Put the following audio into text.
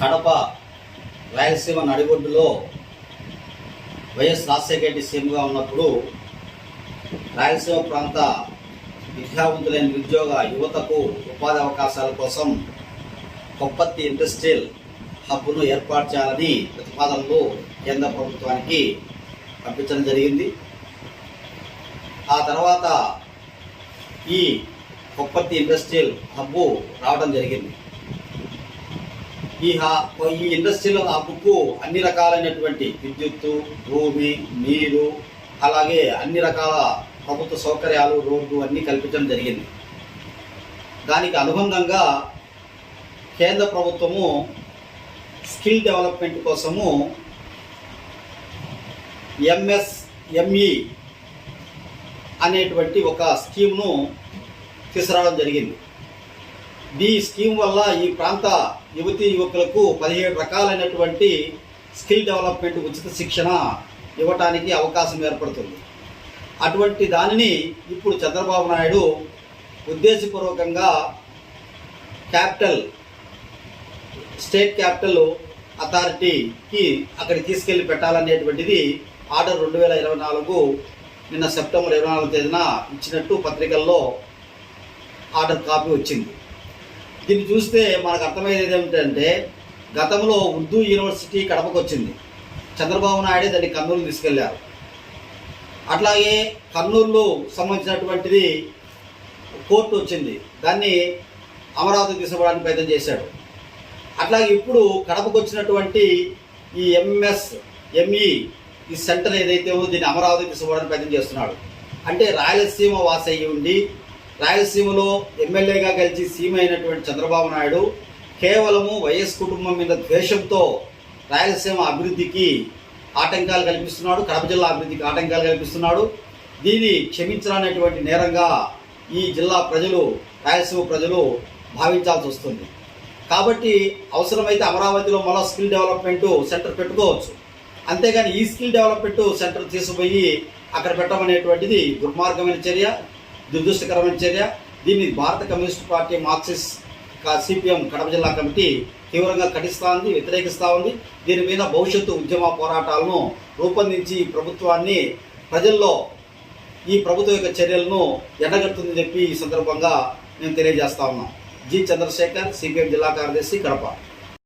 కడప రాయలసీమ నడిగొడ్డులో వైఎస్ రాజశేఖర రెడ్డి సీఎంగా ఉన్నప్పుడు రాయలసీమ ప్రాంత విద్యావంతులైన నిరుద్యోగ యువతకు ఉపాధి అవకాశాల కోసం కొప్పత్తి ఇండస్ట్రియల్ హబ్ను ఏర్పాటు చేయాలని ప్రతిపాదనలు కేంద్ర ప్రభుత్వానికి పంపించడం జరిగింది. ఆ తర్వాత ఈ కొప్పత్తి ఇండస్ట్రియల్ హబ్బు రావడం జరిగింది. ఈ హా- ఈ ఇండస్ట్రియల్ బుక్కు అన్ని రకాలైనటువంటి విద్యుత్తు భూమి నీరు అలాగే అన్ని రకాల ప్రభుత్వ సౌకర్యాలు రోడ్డు అన్నీ కల్పించడం జరిగింది. దానికి అనుబంధంగా కేంద్ర ప్రభుత్వము స్కిల్ డెవలప్మెంట్ కోసము ఎంఎస్ఎంఈ అనేటువంటి ఒక స్కీమ్ను తీసుకురావడం జరిగింది. ఈ స్కీమ్ వల్ల ఈ ప్రాంత యువతీ యువకులకు పదిహేడు రకాలైనటువంటి స్కిల్ డెవలప్మెంట్ ఉచిత శిక్షణ ఇవ్వటానికి అవకాశం ఏర్పడుతుంది. అటువంటి దానిని ఇప్పుడు చంద్రబాబు నాయుడు ఉద్దేశపూర్వకంగా క్యాపిటల్ స్టేట్ క్యాపిటల్ అథారిటీకి అక్కడికి తీసుకెళ్ళి పెట్టాలనేటువంటిది ఆర్డర్ రెండు వేల ఇరవై నాలుగు నిన్న సెప్టెంబర్ ఇరవై నాలుగు తేదీన ఇచ్చినట్టు పత్రికల్లో ఆర్డర్ కాపీ వచ్చింది. దీన్ని చూస్తే మనకు అర్థమయ్యేది ఏమిటంటే గతంలో ఉర్దూ యూనివర్సిటీ కడపకు వచ్చింది చంద్రబాబు నాయుడే దాన్ని కర్నూలు తీసుకెళ్ళారు. అట్లాగే కర్నూలులో సంబంధించినటువంటిది కోర్టు వచ్చింది. దాన్ని అమరావతి తీసుకోవడానికి ప్రయత్నం చేశాడు. అట్లాగే ఇప్పుడు కడపకు వచ్చినటువంటి ఈ ఎంఎస్ ఎంఈ ఈ సెంటర్ ఏదైతే ఉందో దీన్ని అమరావతి తీసుకోవడానికి ప్రయత్నం చేస్తున్నాడు. అంటే రాయలసీమ వాసయ్య ఉండి రాయలసీమలో ఎమ్మెల్యేగా గెలిచి సీమ అయినటువంటి చంద్రబాబు నాయుడు కేవలము వైఎస్ కుటుంబం మీద ద్వేషంతో రాయలసీమ అభివృద్ధికి ఆటంకాలు కల్పిస్తున్నాడు కడప జిల్లా అభివృద్ధికి ఆటంకాలు కల్పిస్తున్నాడు. దీన్ని క్షమించాలనేటువంటి నేరంగా ఈ జిల్లా ప్రజలు రాయలసీమ ప్రజలు భావించాల్సి వస్తుంది. కాబట్టి అవసరమైతే అమరావతిలో మరో స్కిల్ డెవలప్మెంట్ సెంటర్ పెట్టుకోవచ్చు. అంతేగాని ఈ స్కిల్ డెవలప్మెంట్ సెంటర్ తీసుకుపోయి అక్కడ పెట్టమనేటువంటిది దుర్మార్గమైన చర్య. దురదృష్టకరమైన చర్య. దీన్ని భారత communist party Marxist CPM Kadapa జిల్లా కమిటీ తీవ్రంగా ఖండిస్తూ ఉంది వ్యతిరేకిస్తూ ఉంది. దీని మీద భవిష్యత్తు ఉద్యమ పోరాటాలను రూపొందించి ఈ ప్రభుత్వాన్ని ప్రజల్లో ఈ ప్రభుత్వం యొక్క చర్యలను ఎండగడుతుందని చెప్పి ఈ సందర్భంగా నేను తెలియజేస్తా ఉన్నాం. జి. చంద్రశేఖర్ సిపిఎం జిల్లా కార్యదర్శి కడప.